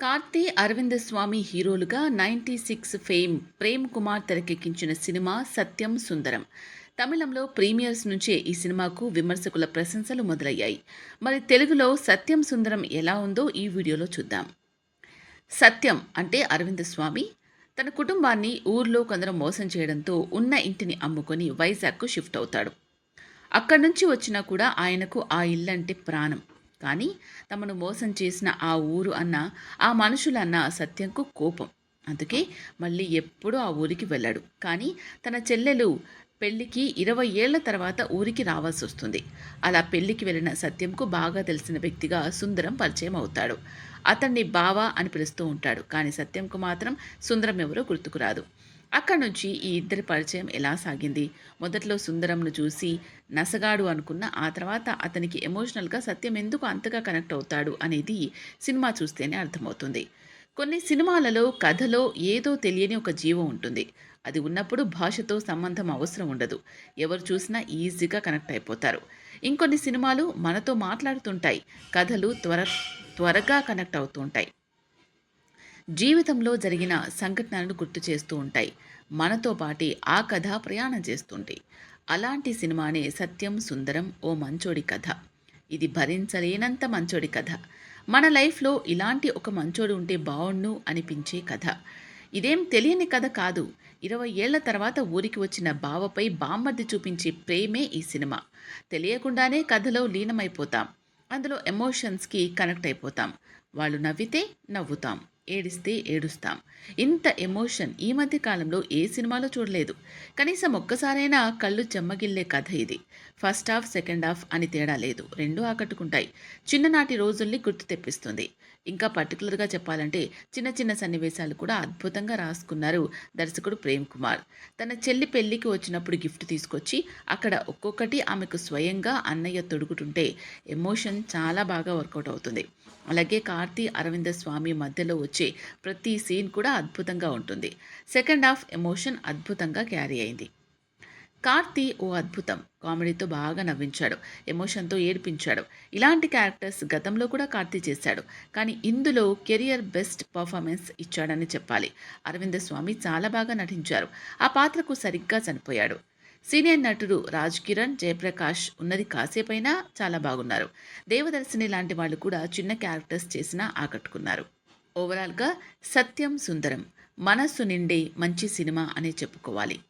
కార్తీ అరవింద స్వామి హీరోలుగా ninety six fame Prem Kumar తెరకెక్కించిన cinema సత్యం సుందరం. తమిళంలో ప్రీమియర్స్ నుంచే ఈ సినిమాకు విమర్శకుల ప్రశంసలు మొదలయ్యాయి. మరి తెలుగులో సత్యం సుందరం ఎలా ఉందో ఈ వీడియోలో చూద్దాం. సత్యం అంటే అరవింద స్వామి. తన కుటుంబాన్ని ఊర్లో కొందరు మోసం చేయడంతో ఉన్న ఇంటిని అమ్ముకొని వైజాగ్కు షిఫ్ట్ అవుతాడు. అక్కడి నుంచి వచ్చినా కూడా ఆయనకు ఆ ఇల్లంటే ప్రాణం. కానీ తమను మోసం చేసిన ఆ ఊరు అన్న ఆ మనుషులన్న సత్యంకు కోపం. అందుకే మళ్ళీ ఎప్పుడూ ఆ ఊరికి వెళ్ళాడు. కానీ తన చెల్లెలు పెళ్ళికి ఇరవై ఏళ్ళ తర్వాత ఊరికి రావాల్సి వస్తుంది. అలా పెళ్ళికి వెళ్ళిన సత్యంకు బాగా తెలిసిన వ్యక్తిగా సుందరం పరిచయం అవుతాడు. అతన్ని బావా అని పిలుస్తూ ఉంటాడు. కానీ సత్యంకు మాత్రం సుందరం ఎవరో గుర్తుకురాదు అక్కడి నుంచి ఈ ఇద్దరి పరిచయం ఎలా సాగింది? మొదట్లో సుందరంను చూసి నసగాడు అనుకున్న ఆ తర్వాత అతనికి ఎమోషనల్గా సత్యం ఎందుకు అంతగా కనెక్ట్ అవుతాడు అనేది సినిమా చూస్తేనే అర్థమవుతుంది. కొన్ని సినిమాలలో కథలో ఏదో తెలియని ఒక జీవం ఉంటుంది. అది ఉన్నప్పుడు భాషతో సంబంధం అవసరం ఉండదు. ఎవరు చూసినా ఈజీగా కనెక్ట్ అయిపోతారు. ఇంకొన్ని సినిమాలు మనతో మాట్లాడుతుంటాయి. కథలు త్వర త్వరగా కనెక్ట్ అవుతూ ఉంటాయి జీవితంలో జరిగిన సంఘటనలను గుర్తు చేస్తూ ఉంటాయి. మనతో పాటి ఆ కథ ప్రయాణం చేస్తుంటాయి అలాంటి సినిమానే సత్యం సుందరం ఓ మంచోడి కథ. ఇది భరించలేనంత మంచోడి కథ. మన లైఫ్లో ఇలాంటి ఒక మంచోడు ఉంటే బాగుండు అనిపించే కథ. ఇదేం తెలియని కథ కాదు. ఇరవై ఏళ్ళ తర్వాత ఊరికి వచ్చిన బావపై బామ్మర్ది చూపించే ప్రేమే ఈ సినిమా. తెలియకుండానే కథలో లీనమైపోతాం. అందులో ఎమోషన్స్కి కనెక్ట్ అయిపోతాం. వాళ్ళు నవ్వితే నవ్వుతాం. ఏడిస్తే ఏడుస్తాం. ఇంత ఎమోషన్ ఈ మధ్య కాలంలో ఏ సినిమాలో చూడలేదు. కనీసం ఒక్కసారైనా కళ్ళు చెమ్మగిల్లే కథ ఇది. ఫస్ట్ హాఫ్ సెకండ్ హాఫ్ అని తేడా లేదు. రెండూ ఆకట్టుకుంటాయి. చిన్ననాటి రోజుల్ని గుర్తు తెప్పిస్తుంది. ఇంకా పర్టికులర్గా చెప్పాలంటే చిన్న చిన్న సన్నివేశాలు కూడా అద్భుతంగా రాసుకున్నారు దర్శకుడు ప్రేమ్ కుమార్. తన చెల్లి పెళ్ళికి వచ్చినప్పుడు గిఫ్ట్ తీసుకొచ్చి అక్కడ ఒక్కొక్కటి ఆమెకు స్వయంగా అన్నయ్య తొడుగుతుంటే ఎమోషన్ చాలా బాగా వర్కౌట్ అవుతుంది. అలాగే కార్తీ అరవింద స్వామి మధ్యలో వచ్చి వచ్చే ప్రతి సీన్ కూడా అద్భుతంగా ఉంటుంది. సెకండ్ హాఫ్ ఎమోషన్ అద్భుతంగా క్యారీ అయింది. కార్తీ ఓ అద్భుతం. కామెడీతో బాగా నవ్వించాడు. ఎమోషన్తో ఏడిపించాడు. ఇలాంటి క్యారెక్టర్స్ గతంలో కూడా కార్తీ చేశాడు. కానీ ఇందులో కెరియర్ బెస్ట్ పర్ఫార్మెన్స్ ఇచ్చాడని చెప్పాలి. అరవింద స్వామి చాలా బాగా నటించారు. ఆ పాత్రకు సరిగ్గా చనిపోయాడు. సీనియర్ నటుడు రాజ్ కిరణ్ జయప్రకాష్ ఉన్నది కాసేపైనా చాలా బాగున్నారు. దేవదర్శిని లాంటి వాళ్ళు కూడా చిన్న క్యారెక్టర్స్ చేసినా ఆకట్టుకున్నారు. ఓవరాల్గా సత్యం సుందరం. మనస్సు నిండే మంచి సినిమా అనే చెప్పుకోవాలి.